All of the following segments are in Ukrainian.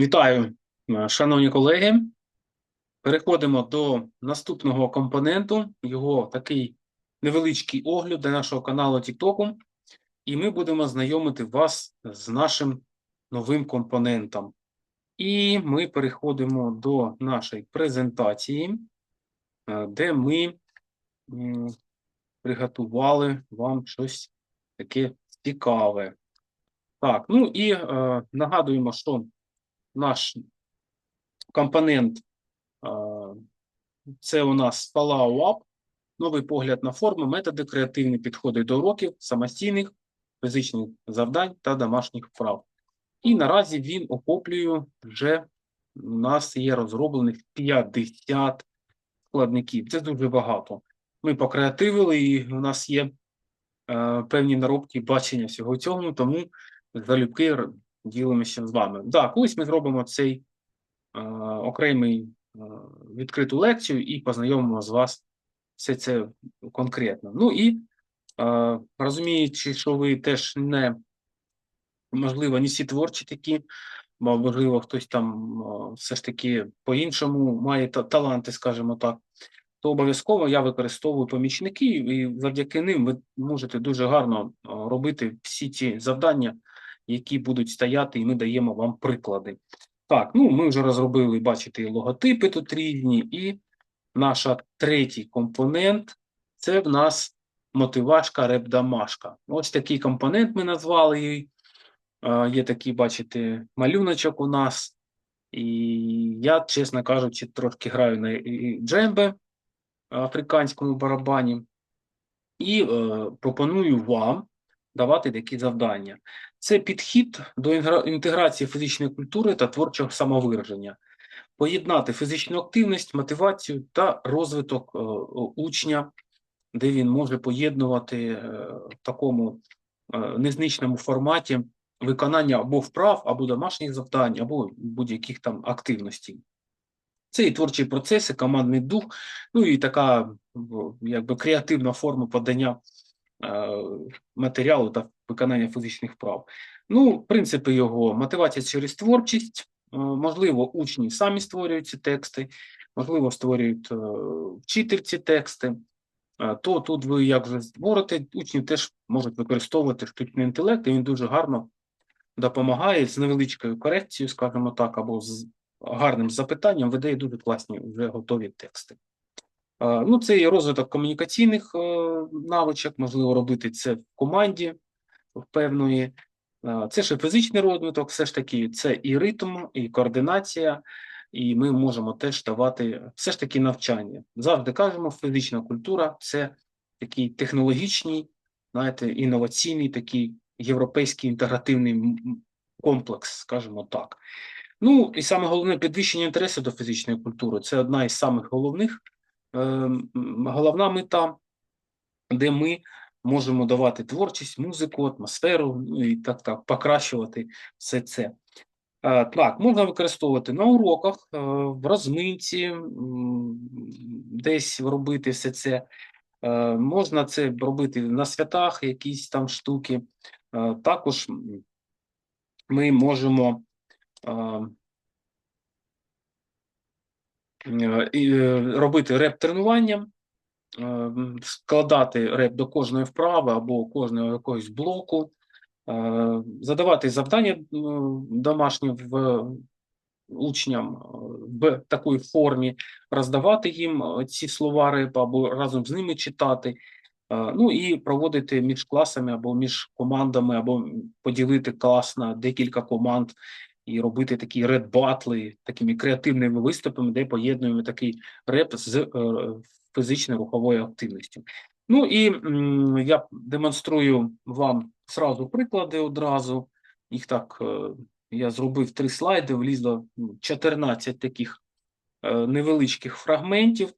Вітаю, е, шановні колеги. Переходимо до наступного компоненту. Його такий невеличкий огляд для нашого каналу TikTok. І ми будемо знайомити вас з нашим новим компонентом. І ми переходимо до нашої презентації, е, де ми приготували вам щось таке цікаве. Так, ну і е, нагадуємо, що наш компонент це у нас Palau App, новий погляд на форми, методи, креативні підходи до уроків, самостійних, фізичних завдань та домашніх вправ. І наразі він охоплює вже у нас є розроблених 50 складників. Це дуже багато. Ми покреативили, і у нас є е, певні наробки бачення всього цього, тому залюбки ділимося з вами. Да, колись ми зробимо цей е, окремий е, відкриту лекцію і познайомимо з вас все це конкретно. Ну і е, розуміючи, що ви теж не можливо, не всі творчі такі, бо можливо, хтось там е, все ж таки по-іншому має та- таланти, скажімо так. То обов'язково я використовую помічники, і завдяки ним ви можете дуже гарно е, робити всі ті завдання, які будуть стояти, і ми даємо вам приклади. Так, ну ми вже розробили, бачите, логотипи тут різні, і наша третій компонент це в нас мотивашка реп-домашка. Ось такий компонент ми назвали її. Є такий, бачите, малюночок у нас. І я, чесно кажучи, трошки граю на джембе африканському барабані, і е, пропоную вам давати такі завдання. Це підхід до інтеграції фізичної культури та творчого самовираження, поєднати фізичну активність, мотивацію та розвиток е, учня, де він може поєднувати е, в такому е, незначному форматі виконання або вправ, або домашніх завдань, або будь-яких там активностей. Це і творчі процеси, командний дух, ну і така якби креативна форма подання матеріалу та виконання фізичних вправ. Ну, принципи його мотивація через творчість. Е, можливо, учні самі створюють ці тексти, можливо, створюють е, вчитель ці тексти. Е, То тут ви як же створите, учні теж можуть використовувати штучний інтелект, і він дуже гарно допомагає з невеличкою корекцією, скажімо так, або з гарним запитанням видає дуже класні вже готові тексти. Е, Ну, це і розвиток комунікаційних е, навичок, можливо, робити це в команді певної. Е, Це ще фізичний розвиток, все ж таки, це і ритм, і координація, і ми можемо теж давати все ж таки навчання. Завжди кажемо, фізична культура це такий технологічний, знаєте, інноваційний, такий європейський інтегративний комплекс, скажімо так. Ну і саме головне підвищення інтересу до фізичної культури це одна із самих головних, головна мета, де ми можемо давати творчість, музику, атмосферу, ну і так так покращувати все це. Е, Так, можна використовувати на уроках, е, в розминці, десь робити все це. Е, Можна це робити на святах, якісь там штуки. Також ми можемо е, е, і, е, робити реп-тренування, е, складати реп до кожної вправи або кожного якогось блоку, е, задавати завдання е, домашні в учням е, в такій формі, роздавати їм е, ці слова реп або разом з ними читати. Е, Ну і проводити між класами або між командами, або поділити клас на декілька команд і робити такі реп-батли, такими креативними виступами, де поєднуємо такий реп з е, фізичною руховою активністю. Ну і м, я демонструю вам зразу приклади одразу. Їх так е, я зробив три слайди, влізло ну, 14 таких е, невеличких фрагментів.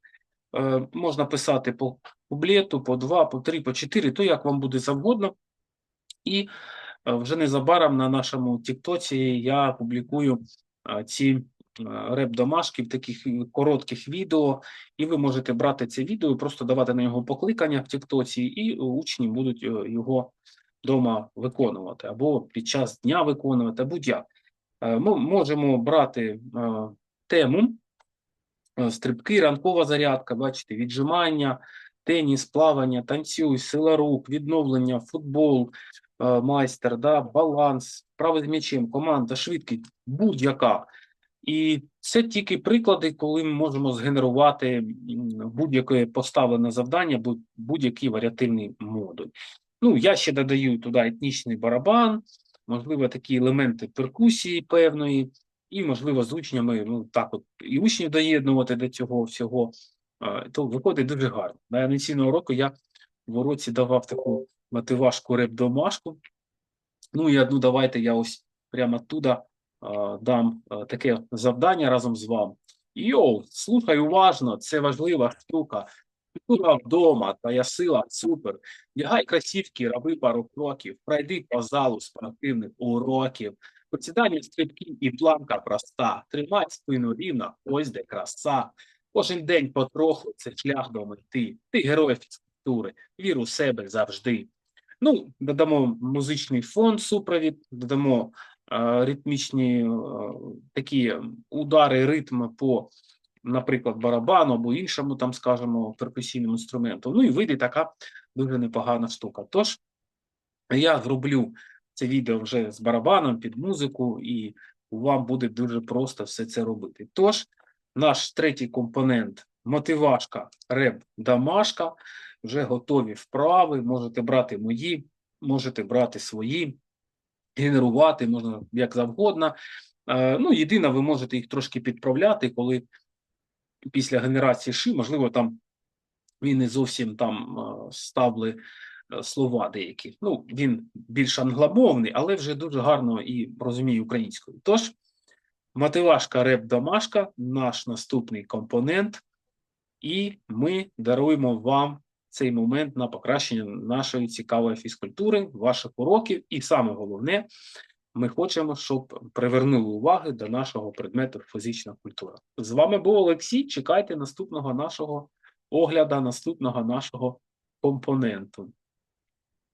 Можна писати по куплету, по два, по три, по чотири, то як вам буде завгодно. І вже незабаром на нашому Тіктоці я публікую е, ці е, реп-домашки в таких е, коротких відео, і ви можете брати це відео просто давати на нього покликання в Тіктоці, і учні будуть е, його вдома виконувати, або під час дня виконувати, будь-як. Е, Ми можемо брати е, тему е, стрибки, ранкова зарядка, бачите, віджимання, теніс, плавання, танцюй, сила рук, відновлення, футбол, е, майстер, да, баланс, вправи з м'ячем, команда, швидкість, будь-яка. І це тільки приклади, коли ми можемо згенерувати будь-яке поставлене завдання, будь- будь-який варіативний модуль. Ну, я ще додаю туди етнічний барабан, можливо, такі елементи перкусії певної, і, можливо, з учнями, ну так от і учнів доєднувати до цього всього, е, то виходить дуже гарно. На анонційного року я в уроці давав таку мотивашку реп-домашку. Ну і одну давайте я ось прямо туди дам таке завдання разом з вами. Йоу, слухай уважно, це важлива штука. Культура вдома, твоя сила, супер. Лягай красівки, роби пару кроків, пройди по залу спортивних уроків. Посідання стрибки і планка проста. Тримай спину рівно, ось де краса. Кожен день потроху це шлях до мети. Ти герой фізкультури, вір у себе завжди. Ну, додамо музичний фон, супровід, додамо е, ритмічні е, такі удари, ритми по, наприклад, барабану або іншому, там, скажімо, перкусійному інструменту. Ну і вийде така дуже непогана штука. Тож я зроблю це відео вже з барабаном під музику, і вам буде дуже просто все це робити. Тож, наш третій компонент мотивашка, реп, дамашка. Вже готові вправи. Можете брати мої, можете брати свої, генерувати можна як завгодно. Е, Ну, єдине, ви можете їх трошки підправляти, коли після генерації ши, можливо, там він не зовсім там е, ставили е, слова деякі. Ну, він більш англомовний, але вже дуже гарно і розуміє українською. Тож, мотивашка реп домашка, наш наступний компонент, і ми даруємо вам цей момент на покращення нашої цікавої фізкультури, ваших уроків, і саме головне, ми хочемо, щоб привернули уваги до нашого предмету фізична культура. З вами був Олексій. Чекайте наступного нашого огляду, наступного нашого компоненту.